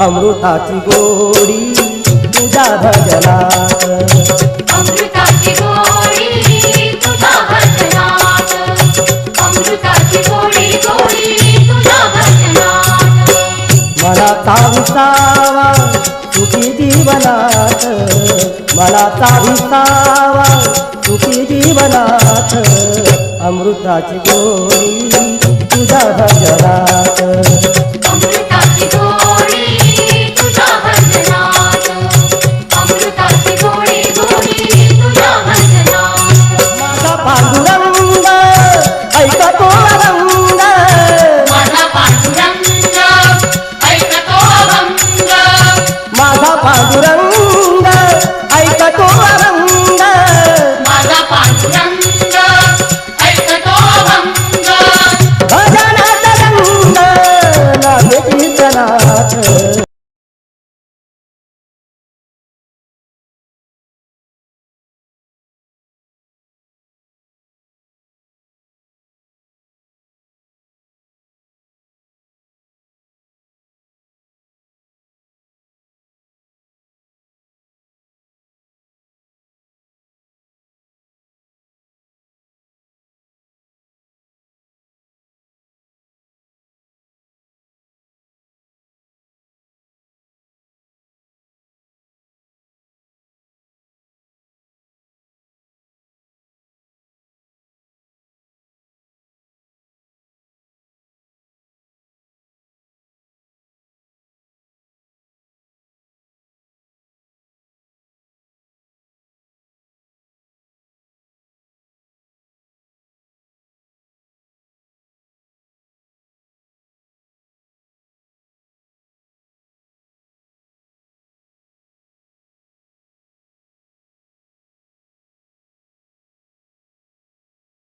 अमृताची गोडी तुझ्या भजनात. अमृताची गोडी तुझ्या भजनात. अमृताची गोडी गोडी तुझ्या भजनात. मला विसावा सुखी जीवनात. मला विसावा सुखी जीवनात. अमृताची गोडी तुझ्या भजनात. পাগুরা